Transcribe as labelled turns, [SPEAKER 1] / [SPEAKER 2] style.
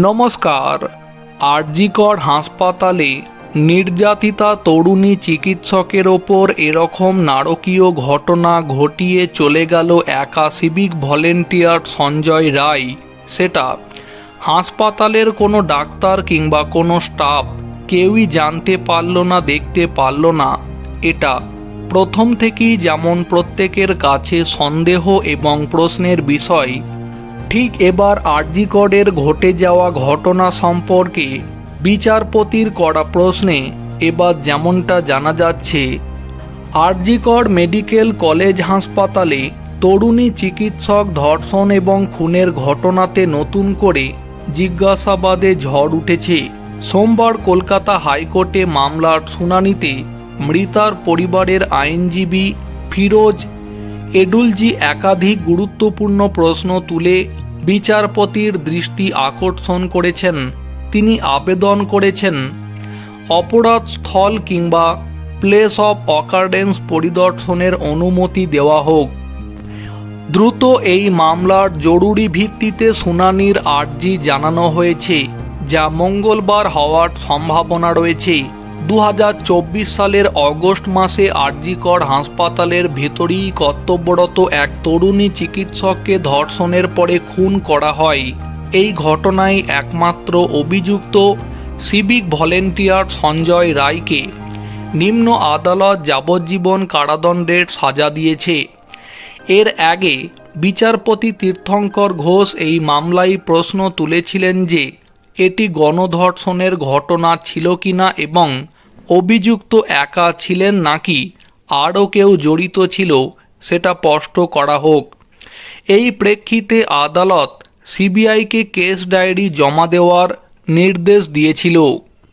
[SPEAKER 1] নমস্কার। আরজিকর হাসপাতালে নির্যাতিতা তরুণী চিকিৎসকের ওপর এরকম নারকীয় ঘটনা ঘটিয়ে চলে গেল একা সিভিক ভলেন্টিয়ার সঞ্জয় রায়। সেটা হাসপাতালের কোনো ডাক্তার কিংবা কোনো স্টাফ কেউই জানতে পারল না, দেখতে পারল না। এটা প্রথম থেকেই যেমন প্রত্যেকের কাছে সন্দেহ এবং প্রশ্নের বিষয় ঠিক এবার আরজিকরের ঘটে যাওয়া ঘটনা সম্পর্কে বিচারপতির করা প্রশ্নে এবার যেমনটা জানা যাচ্ছে, আরজিকর মেডিকেল কলেজ হাসপাতালে তরুণী চিকিৎসক ধর্ষণ এবং খুনের ঘটনাতে নতুন করে জিজ্ঞাসাবাদে ঝড় উঠেছে। সোমবার কলকাতা হাইকোর্টে মামলার শুনানিতে মৃতার পরিবারের আইনজীবী ফিরোজ এডুলজি একাধিক গুরুত্বপূর্ণ প্রশ্ন তুলে বিচারপতির দৃষ্টি আকর্ষণ করেছেন, তিনি আবেদন করেছেন, অপরাধ স্থল কিংবা প্লেস অফ অকার্ডেন্স পরিদর্শনের অনুমতি দেওয়া হোক। দ্রুত এই মামলার জরুরি ভিত্তিতে শুনানির আর্জি জানানো হয়েছে, যা মঙ্গলবার হওয়ার সম্ভাবনা রয়েছে। দু হাজার চব্বিশ সালের অগস্ট মাসে আরজিকর হাসপাতালের ভেতরেই কর্তব্যরত এক তরুণী চিকিৎসককে ধর্ষণের পরে খুন করা হয়। এই ঘটনায় একমাত্র অভিযুক্ত সিভিক ভলেন্টিয়ার সঞ্জয় রায়কে নিম্ন আদালত যাবজ্জীবন কারাদণ্ডের সাজা দিয়েছে। এর আগে বিচারপতি তীর্থঙ্কর ঘোষ এই মামলায় প্রশ্ন তুলেছিলেন যে, এটি গণধর্ষণের ঘটনা ছিল কিনা এবং অভিযুক্ত একা ছিলেন নাকি? আরও কেউ জড়িত ছিল? সেটা স্পষ্ট করা হোক। এই প্রেক্ষিতে আদালত সিবিআইকে কেস ডায়েরি জমা দেওয়ার নির্দেশ দিয়েছিল।